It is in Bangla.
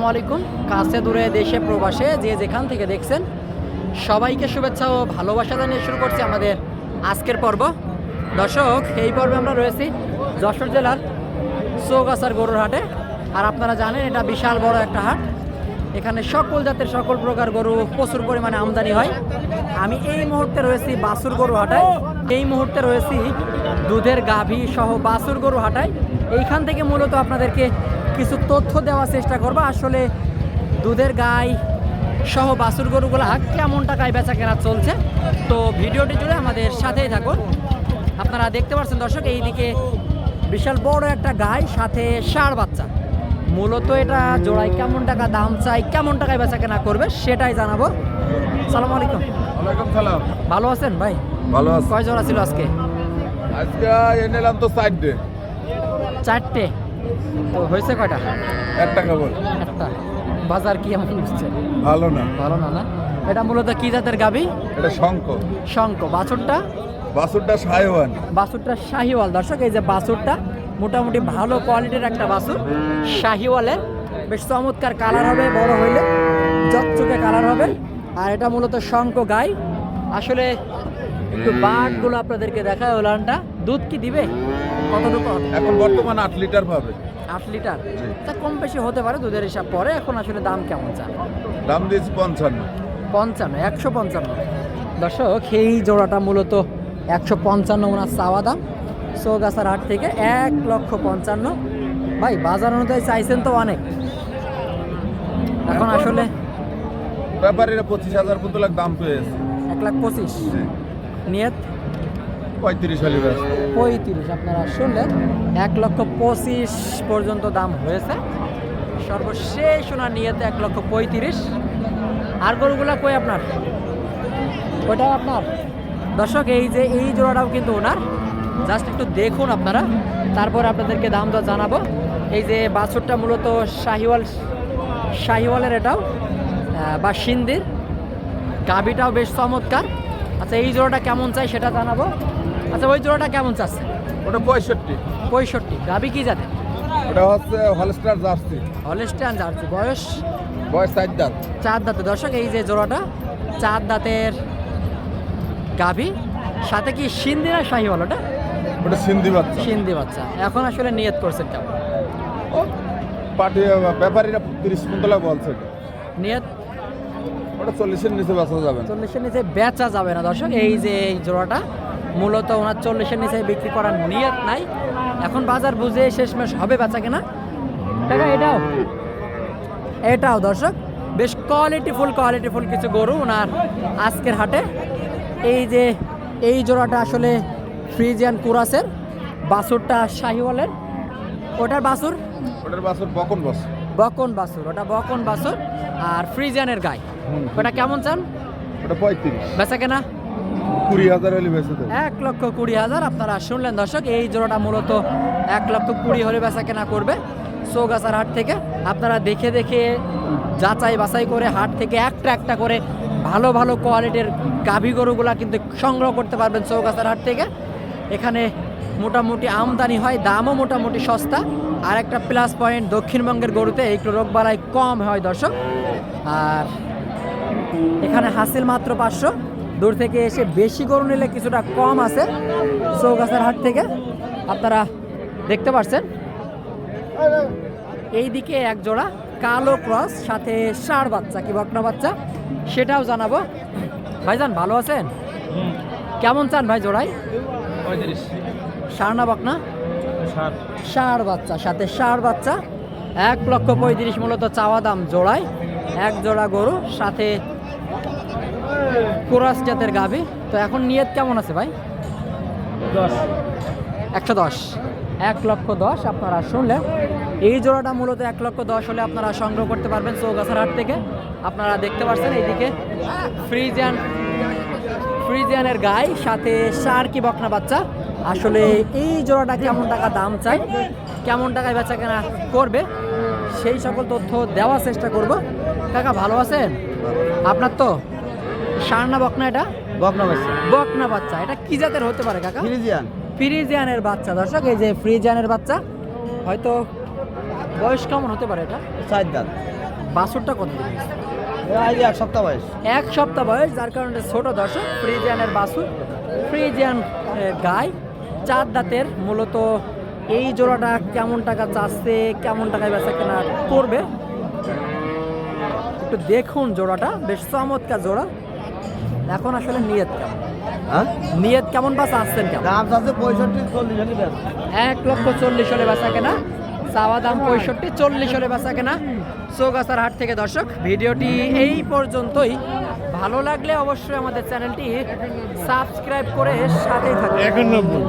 আসসালামু আলাইকুম। কাছে দূরে দেশে প্রবাসে যে যেখান থেকে দেখছেন, সবাইকে শুভেচ্ছা ও ভালোবাসা জানিয়ে শুরু করছি আমাদের আজকের পর্ব। দর্শক, এই পর্বে আমরা রয়েছি যশোর জেলার চৌগাছার গরুর হাটে। আর আপনারা জানেন, এটা বিশাল বড় একটা হাট। এখানে সকল জাতের সকল প্রকার গরু প্রচুর পরিমাণে আমদানি হয়। আমি এই মুহূর্তে রয়েছি বাসুর গরু হাটায়। এই মুহূর্তে রয়েছি দুধের গাভী সহ বাসুর গরু হাটায়। এইখান থেকে মূলত আপনাদেরকে কিছু তথ্য দেওয়ার চেষ্টা করব। আসলে দুধের গাই সহ বাসুর গরুগুলা কেমন টাকায় বেচা কেনা চলছে? তো ভিডিওটি জুড়ে আমাদের সাথেই থাকুন। আপনারা দেখতে পাচ্ছেন দর্শক এই এইদিকে বিশাল বড় একটা গাই সাথে ষাঁড় বাচ্চা। মূলত এটা জোড়ায় কেমন টাকা দাম চাই কেমন টাকায় বেচা কেনা করবে সেটাই জানাব। সালাম আলাইকুম। সালাম। ভালো আছেন ভাই? ভালো আছি। কয় জোড়া ছিল আজকে? আজকে এনেলাম তো ডে চারটে? তো হয়েছে কয়টা? একটা কেবল। একটা। বাজার কি এমন হচ্ছে? ভালো না। ভালো না না? এটা মূলত কি জাতের গাবি? এটা শঙ্খ। শঙ্খ। বাছুরটা? বাসুরটা সাহেবান বাছুরটা শাহিওয়াল। দর্শক এই যে বাছুরটা মোটামুটি ভালো কোয়ালিটির একটা বাছুর। শাহিওয়ালের বেশ চমৎকার কালার হবে বড় হইলে চকচকে কালার হবে। আর এটা মূলত শঙ্খ গাই। আসলে একটু বাঘগুলো আপনাদেরকে দেখায় ওলানটা দুধ কি দিবে? কতটুকু এখন বর্তমান আট লিটার পাবে। আট লিটার? তা কম বেশি হতে পারে দুধের হিসাব পরে। এখন আসলে দাম কেমন চান? দাম দিয়েছি পঞ্চান্ন। পঞ্চান্ন একশো পঞ্চান্ন। দর্শক এই জোড়াটা মূলত একশো পঞ্চান্ন ওনার চাওয়া দাম। চৌগাছার হাট থেকে এক লক্ষ পঞ্চান্ন। ভাই বাজার অনুযায়ী চাইছেন তো অনেক। এখন আসলে ব্যাপারীরা পঁচিশ হাজার মতো লাখ দাম পেয়েছে। এক লাখ পঁচিশ। নিয়ত? পঁয়ত্রিশ হালি পঁয়ত্রিশ, আপনারা শুনলেন, এক লক্ষ পঁচিশ পর্যন্ত দাম হয়েছে। সর্বশেষ ওনার নিয়েতে এক লক্ষ পঁয়ত্রিশ। আর গরুগুলা কই আপনার? ওইটাও আপনার? দর্শক, এই যে, এই জোড়াটাও কিন্তু ওনার। জাস্ট একটু দেখুন আপনারা। তারপরে আপনাদেরকে দাম দর জানাব। এই যে বাছুরটা মূলত শাহিওয়াল, শাহিওয়ালের এটাও বা সিন্দির। গাবিটাও বেশ চমৎকার। আচ্ছা এই জোড়াটা কেমন চাই সেটা জানাব। আচ্ছা ওই জোড়াটা কেমন চাচ্ছে ওটা পঁয়ষট্টি। পঁয়ষট্টি। গাবি কি জাতে ওটা হচ্ছে হলস্টার জার্সি। হলেস্টান জার্সি। বয়স? বয়স চার দাঁত। চার দাঁতে। দর্শক এই যে জোড়াটা চার দাঁতের গাভি সাথে কি সিন্ধি না শাহিওয়াল ওটা? ওটা সিন্ধি বাচ্চা। সিন্ধি বাচ্চা। এখন আসলে নিয়ত করছেন কেমন? পার্টি ব্যাপারীরা তিরিশ লাখ বলছে। নিয়ত ওটা চল্লিশের নিচে বেচা যাবে চল্লিশের নিচে বেচা যাবে না। দর্শক এই যে এই জোড়াটা মূলত ওনার চল্লিশের নিচে বিক্রি করার নিয়ত নাই। এখন বাজার বুঝে শেষমেশ হবে বেচা কেনা? টাকা এটাও। এটাও দর্শক বেশ কোয়ালিটিফুল কোয়ালিটিফুল কিছু গরু ওনার আজকের হাটে। এই যে এই জোড়াটা আসলে ফ্রিজিয়ান কুরাসের বাছুরটা শাহিওয়ালের। ওটার বাছুর? ওটার বাসুর বকন বস বকন বাছুর ওটা বকন বাছুর আর ফ্রিজিয়ানের গায়ে। ওটা কেমন চান? ওটা পঁয়ত্রিশ। বেচা কেনা? কুড়ি হাজার হলে বেঁচে এক লক্ষ কুড়ি হাজার আপনারা শুনলেন দর্শক এই জোড়াটা মূলত এক লক্ষ কুড়ি হলে বেচা কেনা করবে চৌগাছার হাট থেকে। আপনারা দেখে দেখে যাচাই বাছাই করে হাট থেকে একটা একটা করে ভালো ভালো কোয়ালিটির গাভী গরুগুলা কিন্তু সংগ্রহ করতে পারবেন চৌগাছার হাট থেকে। এখানে মোটামুটি আমদানি হয় দামও মোটামুটি সস্তা। আর একটা প্লাস পয়েন্ট দক্ষিণবঙ্গের গরুতে একটু রোগ রোগবালাই কম হয় দর্শক। আর এখানে হাসিল মাত্র পাঁচশো। দূর থেকে এসে বেশি গরু নিলে কিছুটা কম আছে চৌগাছার হাট থেকে। আপনারা দেখতে পাচ্ছেন এই দিকে এক জোড়া কালো ক্রস সাথে ষাঁড় বাচ্চা কি বকনা বাচ্চা সেটাও জানাব। ভাইজান ভালো আছেন? কেমন চান ভাই জোড়াই? ষাঁড় না বকনা? ষাঁড়। বাচ্চা সাথে ষাঁড় বাচ্চা। এক লক্ষ পঁয়ত্রিশ মূলত চাওয়া দাম জোড়ায় এক জোড়া গরু সাথে কোরাস জাতের গাভি। তো এখন নিয়ত কেমন আছে ভাই? দশ। একশো দশ। এক লক্ষ দশ আপনারা শুনলেন এই জোড়াটা মূলত এক লক্ষ দশ হলে আপনারা সংগ্রহ করতে পারবেন চৌগাছার হাট থেকে। আপনারা দেখতে পাচ্ছেন এইদিকে ফ্রিজিয়ান ফ্রিজিয়ানের গায়ে সাথে সার কি বকনা বাচ্চা। আসলে এই জোড়াটা কেমন টাকা দাম চাই কেমন টাকায় বেচা কেনা করবে সেই সকল তথ্য দেওয়ার চেষ্টা করব। কাকা ভালো আছেন? আপনার তো? সার না বকনা এটা? বকনা বাচ্চা। বকনা বাচ্চা। এটা কি জাতের হতে পারে কাকা? ফ্রিজিয়ান। ফ্রিজিয়ানের বাচ্চা। দর্শক এই যে ফ্রিজিয়ানের বাচ্চা হয়তো বয়স কেমন হতে পারে এটা? চার দাঁত। বাছুরটা কত? এক সপ্তাহ বয়স। এক সপ্তাহ বয়স যার কারণে ছোট দর্শক ফ্রিজিয়ানের বাছুর ফ্রিজিয়ান গায় চার দাঁতের মূলত এই জোড়াটা কেমন টাকা চাচ্ছে কেমন টাকায় বেচা কেনা করবে? একটু দেখুন জোড়াটা বেশ চমৎকার জোড়া। এখন আসলে নিয়ত কেমন? হ্যাঁ? নিয়ত কেমন বা চাচ্ছেন কেমন? দাম আছে পঁয়ষট্টি চল্লিশ হলে এক লক্ষ চল্লিশ হলে বেচা কেনা। চাওয়া দাম পঁয়ষট্টি চল্লিশ হলে বেচা কেনা। চৌগাছার হাট থেকে দর্শক ভিডিওটি এই পর্যন্তই। ভালো লাগলে অবশ্যই আমাদের চ্যানেলটি সাবস্ক্রাইব করে সাথেই থাকুন। একানব্বই।